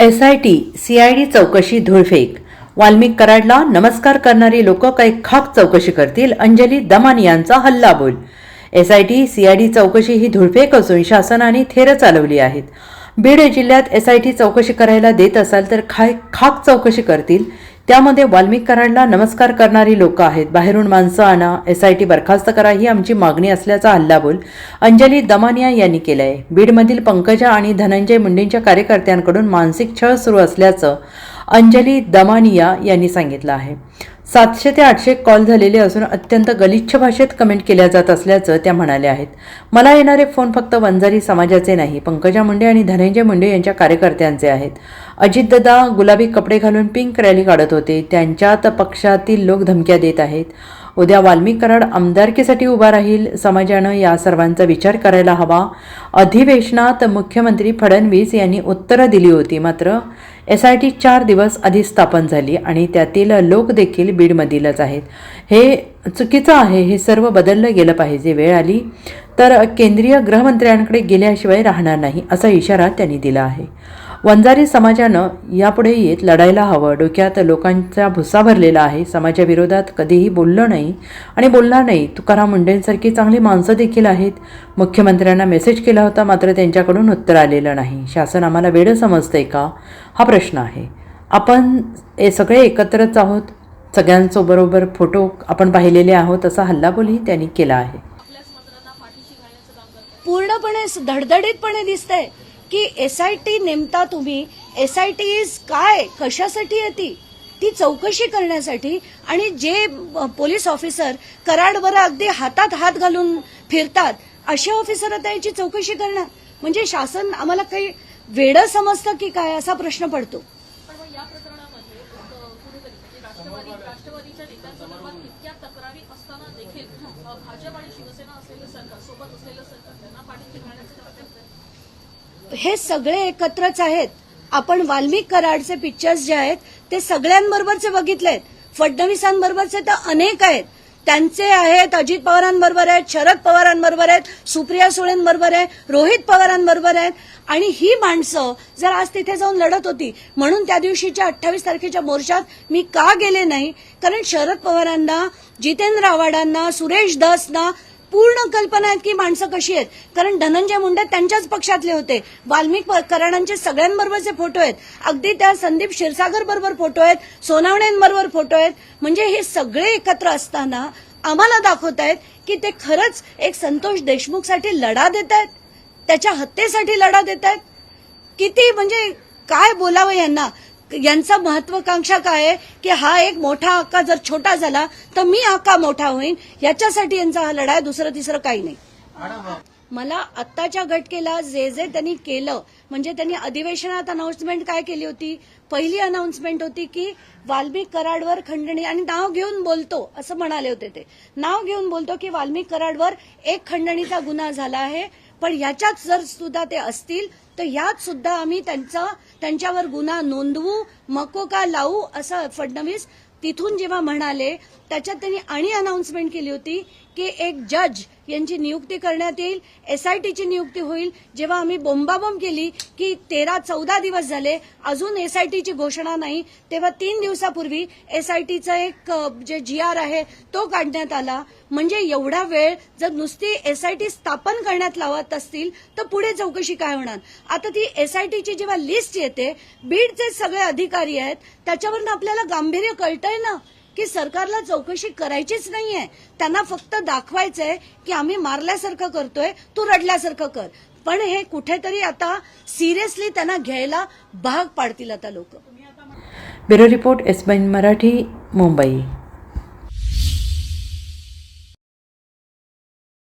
S I T C I D चौकशी धुळफेक. वाल्मिक कराडला नमस्कार करणारी लोक काही खाक चौकशी करतील. अंजली दमान यांचा हल्लाबोल. S I T C I D चौकशी ही धुळफेक असून शासनाने थेरं चालवली आहेत. बीड जिल्ह्यात एस आय टी चौकशी करायला देत असाल तर खाय खाक चौकशी करतील. त्यामध्ये वाल्मिक कराडला नमस्कार करणारी लोक आहेत. बाहेरून माणसं आणा एस आय टी बरखास्त करा ही आमची मागणी असल्याचा हल्लाबोल अंजली दमानिया यांनी केलाय. बीडमधील पंकजा आणि धनंजय मुंडेंच्या कार्यकर्त्यांकडून मानसिक छळ सुरू असल्याचं अंजली दमानिया यांनी सांगितलं आहे. सातशे ते आठशे कॉल झालेले असून अत्यंत गलिच्छ भाषेत कमेंट केल्या जात असल्याचं त्या म्हणाल्या आहेत. मला येणारे फोन फक्त वंजारी समाजाचे नाही पंकजा मुंडे आणि धनंजय मुंडे यांच्या कार्यकर्त्यांचे आहेत. अजितदादा गुलाबी कपडे घालून पिंक रॅली काढत होते. त्यांच्यात पक्षातील लोक धमक्या देत आहेत. उद्या वाल्मिक कराड आमदारकीसाठी उभा राहील. समाजानं या सर्वांचा विचार करायला हवा. अधिवेशनात मुख्यमंत्री फडणवीस यांनी उत्तरं दिली होती. मात्र एस आय टी चार दिवस आधी स्थापन झाली आणि त्यातील लोक देखील बीडमधीलच आहेत. हे चुकीचं आहे. हे सर्व बदललं गेलं पाहिजे. वेळ आली तर केंद्रीय गृहमंत्र्यांकडे गेल्याशिवाय राहणार नाही असा इशारा त्यांनी दिला आहे. वंजारी समाजानं यापुढे येत लढायला हवं. डोक्यात लोकांचा भुसा भरलेला आहे. समाजाविरोधात कधीही बोललं नाही आणि बोलणार नाही. तुकाराम मुंडेंसारखी चांगली माणसं देखील आहेत. मुख्यमंत्र्यांना मेसेज केला होता मात्र त्यांच्याकडून उत्तर आलेलं नाही. शासन आम्हाला वेळ समजतंय का? हा प्रश्न आहे. आपण हे सगळे एकत्रच आहोत. सगळ्यांसोबरोबर फोटो आपण पाहिलेले आहोत असा हल्लाबोलही त्यांनी केला आहे. पूर्णपणे धडधडीतपणे दिसतंय. की एस आय टी नेमता तुम्ही? एस आय टी इज काय? कशासाठी येते ती? चौकशी करण्यासाठी आणि जे पोलीस ऑफिसर कराडवर अगदी हातात हात घालून फिरतात अशा ऑफिसर आता याची चौकशी करणार? म्हणजे शासन आम्हाला काही वेडं समजतं की काय असा प्रश्न पडतो? म्हणजे तक्रारी असताना देखील भाजप आणि शिवसेना असलेलं सरकार सोबत असलेलं सरकार त्यांना पाठीशी घालण्याचं प्रयत्न करतंय. हे सगळे एकत्रच आहेत. आपण वाल्मिक कराडचे पिक्चर्स जे आहेत ते सगळ्यांबरोबरचे बघितलेत. फडणवीसांबरोबरचे तर अनेक आहेत. त्यांचे आहेत अजित पवारांबरोबर आहेत शरद पवारांबरोबर आहेत सुप्रिया सुळेंबरोबर आहे रोहित पवारांबरोबर आहेत. आणि ही माणसं जर आज तिथे जाऊन लढत होती म्हणून त्या दिवशीच्या अठ्ठावीस तारखेच्या मोर्चात मी का गेले नाही? कारण शरद पवारांना जितेंद्र आव्हाडांना सुरेश दासना पूर्ण कल्पना आहेत की माणसं कशी आहेत. कारण धनंजय मुंडे त्यांच्याच पक्षातले होते. वाल्मिक कराडांचे सगळ्यांबरोबरचे फोटो आहेत. अगदी त्या संदीप क्षीरसागर बरोबर फोटो आहेत. सोनावण्यांबरोबर फोटो आहेत. म्हणजे हे सगळे एकत्र असताना आम्हाला दाखवत आहेत की ते खरंच एक संतोष देशमुखसाठी लढा देत आहेत. त्याच्या हत्येसाठी लढा देत आहेत. किती म्हणजे काय बोलावं यांना? यांचा महत्वाकांक्षा काय आहे? की हा एक मोठा हक्का जर छोटा झाला तर मी हक्का मोठा होईन. याच्यासाठी यांचा हा लढा आहे. दुसरं तिसरं काही नाही. मला आत्ताच्या घटकेला जे जे त्यांनी केलं म्हणजे त्यांनी अधिवेशनात अनाउन्समेंट काय केली होती? पहिली अनाउन्समेंट होती की वाल्मिक कराडवर खंडणी आणि नाव घेऊन बोलतो असं म्हणाले होते ते. नाव घेऊन बोलतो की वाल्मिक कराडवर एक खंडणीचा गुन्हा झाला आहे. पण याच्यात जर सुद्धा ते असतील तर यात सुद्धा आम्ही त्यांचा त्यांच्यावर गुन्हा नोंदवू मको का लावू असं फडणवीस तिथून जेव्हा म्हणाले त्याच्यात त्यांनी आणि अनाउन्समेंट केली होती की एक जज यांची नियुक्ती करण्यात येईल एसआयटीची नियुक्ती होईल. जेव्हा आम्ही बोंबाबोंब केली की तेरा चौदा दिवस झाले अजून एसआयटीची घोषणा नाही तेव्हा तीन दिवसापूर्वी एसआयटीचा एक जे जी आर आहे तो काढण्यात आला. म्हणजे एवढा वेळ जर नुसती एसआयटी स्थापन करण्यात लावत असतील तर पुढे चौकशी काय होणार? आता ती एसआयटीची जेव्हा लिस्ट येते बीडचे सगळे अधिकारी आहेत त्याच्यावरनं आपल्याला गांभीर्य कळतंय ना? की सरकारला चौकशी करायचीच नाहीये. त्यांना फक्त दाखवायचंय की आम्ही मारल्यासारखं करतोय तू रडल्यासारखं कर. पण हे कुठेतरी आता सिरियसली त्यांना घ्यायला भाग पाडतील आता लोक. Bureau report S Marathi Mumbai.